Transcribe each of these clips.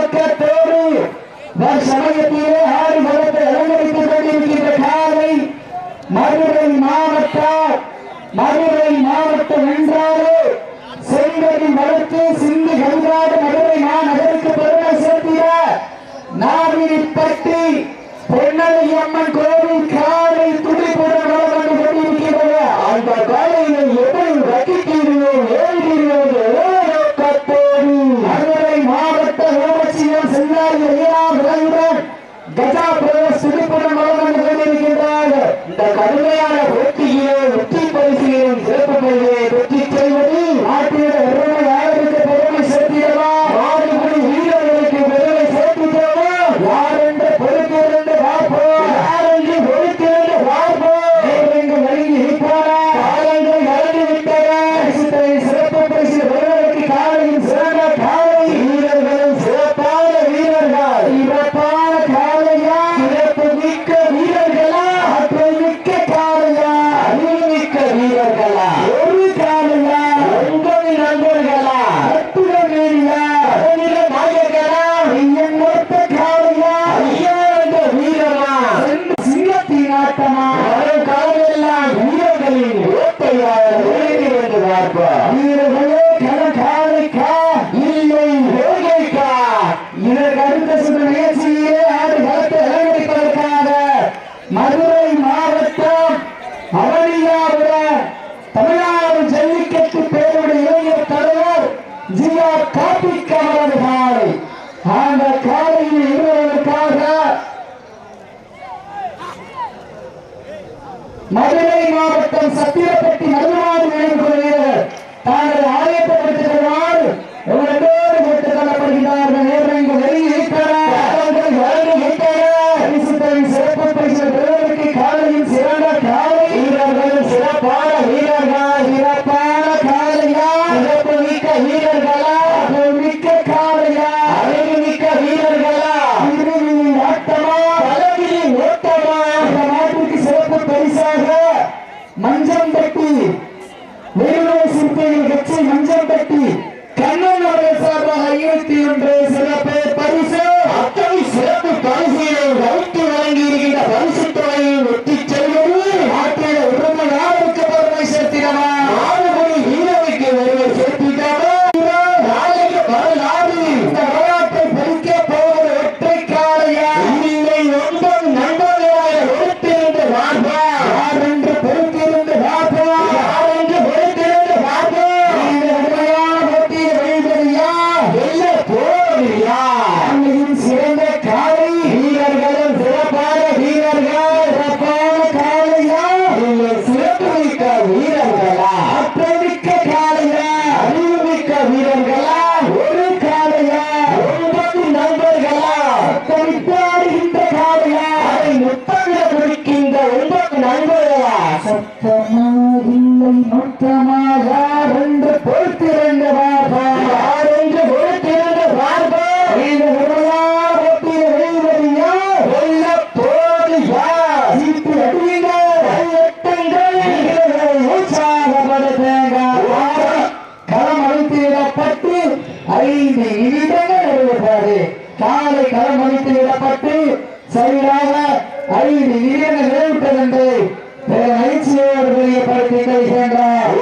காக்க தேடி சமயத்திலே ஆறு மதத்தை அலங்கரித்துக் கொண்டிருக்கின்ற காலை மதுரை மாவட்ட மதுரை மாவட்டம் என்றாலே செங்கடி வளர்த்து சிந்து கங்காத மதுரை மாநகருக்கு பெருமை சேர்த்திய நாவிரிப்பட்டி பொன்னலையம்மன் கோவில் காலை துடிப்புடன் மதுரை மாவட்டம் சத்திரப்பட்டி நடுநாடு மேலும் Pakistan ஐந்து நிமிடங்கள் நிறைவேற்றாது காலை களம் அடித்து விடப்பட்டு சரியாக ஐந்து நிமிடங்கள் நிறைவிட்டது என்று பெரும் மகிழ்ச்சியோடு தெரியப்படுத்தி கொள்கின்றார்.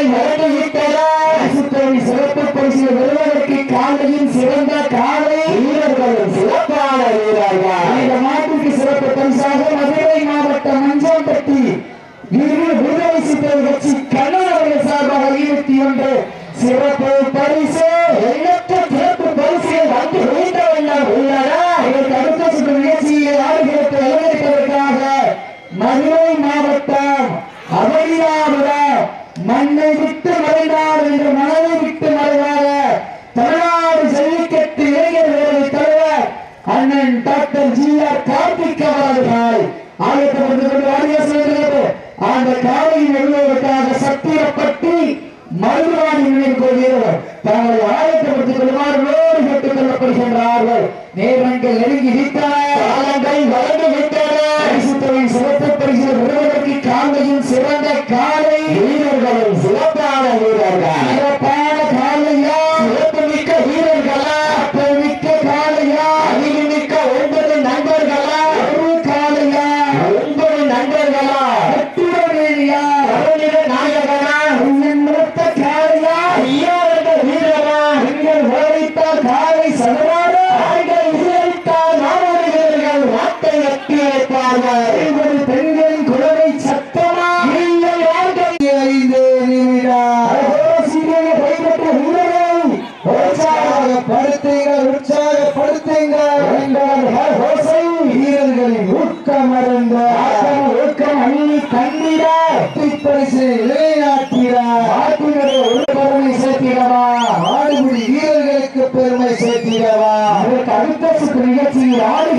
பரிசுகளை வழங்கிவிட்டனர் பரிசுத்தோடு சிறப்பு பரிசுகளை வருவதற்கு காலையில் சிறந்த காலை. வீரர்களும் சிறப்பான வீரர்கள். இந்த மாட்டுக்கு சிறப்பு பரிசாக மதுரை மாவட்டம் மஞ்சாம்பட்டி வீடு விடுதலை சித்தர் கட்சி கண்ணன் அவர்கள் சார்பாக இருபத்தி ஒன்று சிறப்பு சத்திரப்பட்டி மருதுவாணி நினைவு கொள்கிறவர் தங்களை ஆயத்தப்படுத்திக் கொள்வார் வேறு கேட்டுக் கொள்ளப்படுகின்றார்கள். யாரு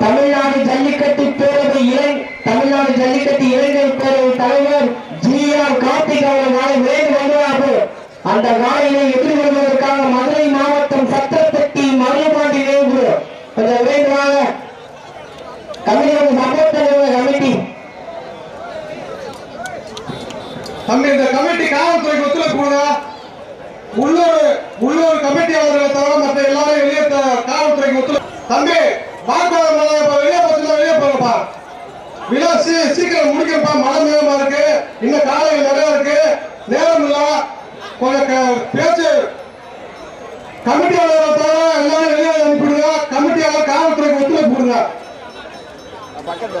தமிழ்நாடு ஜல்லிக்கட்டு பேரவை தமிழ்நாடு ஜல்லிக்கட்டு இளைஞர் பேரவை தலைவர் ஜி ஆர் கார்த்திக் அவர்கள் நாளை விரைந்து வருகிறார்கள் அந்த நாளையை எதிர்கொள்வதற்காக மதுரை மாவட்டம் சத்திரத்தை இந்த கமிட்டி காவல்துறைக்கு ஒத்துழைப்பு கொடுங்க. உள்ளூர் உள்ளூர் கமிட்டி அவர்களை தவிர மற்ற எல்லாரும் வெளியே காவல்துறைக்கு ஒத்துழைப்பு. தம்பி வாக்குவாதம் வெளியே போச்சுன்னா வெளியே போறப்பா விழா சீ சீக்கிரம் முடிக்கிறப்பா மழை நேரமா இருக்கு. இன்னும் காலையில் நிறையா இருக்கு. நேரம் இல்ல. கொஞ்சம் பேச்சு. கமிட்டியாளரை தவிர எல்லாரும் வெளியே அனுப்பிடுங்க. கமிட்டியாளர் காவல்துறைக்கு ஒத்துழைப்பு கொடுங்க. பக்கத்துல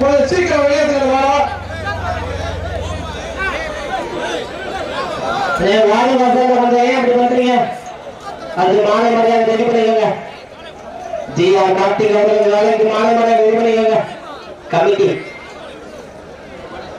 கொஞ்சம் சீக்கிரம் வெளியேற்றுங்க வாங்க மசாலா கொஞ்சம் ஏன் அப்படி பண்றீங்க? அது மாலை மரியாதை ரெடி பண்ணிக்கோங்க. ஜிஆர் டாக்டர் அவர்கள் நாளைக்கு மாலை மரியாதை ரெடி பண்ணிக்கோங்க. கமிட்டி.